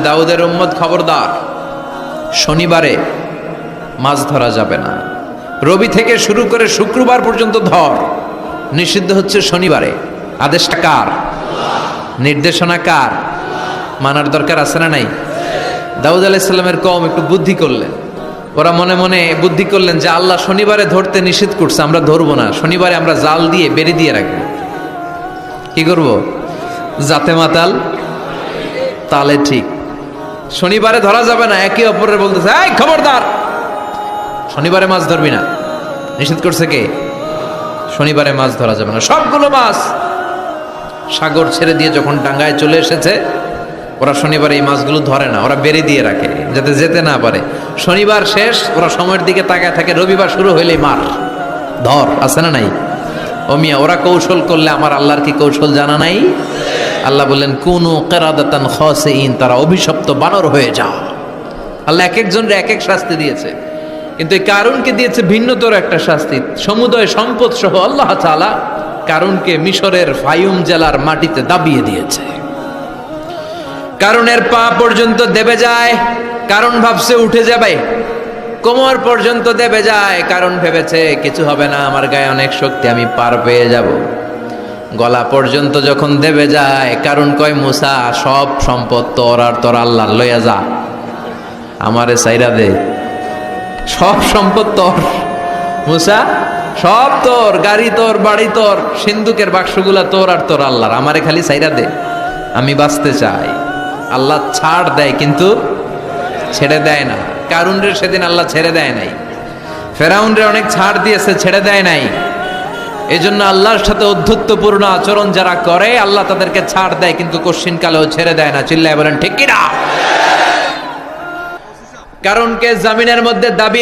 দাউদের উম্মত খবরদার। শনিবারে মাছ ধরা যাবে না। রবি থেকে শুরু করে শুক্রবার পর্যন্ত ধর। নিষিদ্ধ হচ্ছে শনিবারে। আদেশটা কার? নির্দেশনা কার? মানার দরকার আছে না নাই? দাউদ আলাইসাল্লামের কম একটু বুদ্ধি করলেন। ওরা মনে মনে বুদ্ধি করলেন যে, আল্লাহ শনিবারে ধরতে নিষেধ করছে, আমরা ধরবো না। শনিবারে আমরা জাল দিয়ে বেরি দিয়ে রাখব। কি করব? জাতে মাতাল, তালে ঠিক। শনিবারে ধরা যাবে না, একে অপরের বলতেছে, এই খবরদার! শনিবারে মাছ ধরবি না। নিষেধ করছে কে? শনিবারে মাছ ধরা যাবে না। সবগুলো মাছ সাগর ছেড়ে দিয়ে যখন ডাঙ্গায় চলে এসেছে, ওরা শনিবার এই মাছগুলো ধরে না, ওরা বেড়ে দিয়ে রাখে, যাতে যেতে না পারে। শনিবার শেষ, ওরা সময়ের দিকে তাকায় থাকে, রবিবার শুরু হইলেই মার। ধর, আছে না নাই? ও মিয়া, ওরা কৌশল করলে আমার আল্লাহর কি কৌশল জানা নাই? আল্লাহ বললেন, কোন কেরাদাতান খসেইন তারা অভিশপ্ত বানর হয়ে যাও। আল্লাহ এক একজনের এক এক শাস্তি দিয়েছে। কিন্তু এই কারণকে দিয়েছে ভিন্নতর একটা শাস্তি। সমুদয় সম্পদ সহ আল্লাহ তাআলা কারণকে মিশরের ফায়ুম জেলার মাটিতে দাবিয়ে দিয়েছে। কারণের পা পর্যন্ত দেবে যায় কারণ ভাবছে উঠে যাবে। কোমর পর্যন্ত দেবে যায় কারণ ভেবেছে, কিছু হবে না, আমার গায়ে অনেক শক্তি, আমি পার পেয়ে যাব। গলা পর্যন্ত যখন দেবে যায়, কারণ কয়, মুসা, সব সম্পদ তোর আর তোর আল্লাহ লইয়া যা। আমারে সাইরা দে। সব সম্পদ তোর। মুসা, সব তোর, গাড়ি তোর, বাড়ি তোর, সিন্ধুকের বাক্সগুলা তোর আর তোর আল্লাহর। আমারে খালি সাইরা দে। আমি বাঁচতে চাই। আল্লাহ ছাড় দেয়, কিন্তু ছেড়ে দেয় না। কারুন রে সেদিন আল্লাহ ছেড়ে দেয় নাই। ফেরাউন রে অনেক ছাড় দিয়েছে, ছেড়ে দেয় নাই। এই জন্য আল্লাহর সাথে অধ্যুত্বপূর্ণ আচরণ যারা করে, আল্লাহ তাদেরকে ছাড় দেয়, কিন্তু কশ্চিন কালেও ছেড়ে দেয় না। চিল্লায় বলেন, ঠিক কিনা? কারণকে জামিনের মধ্যে দাবি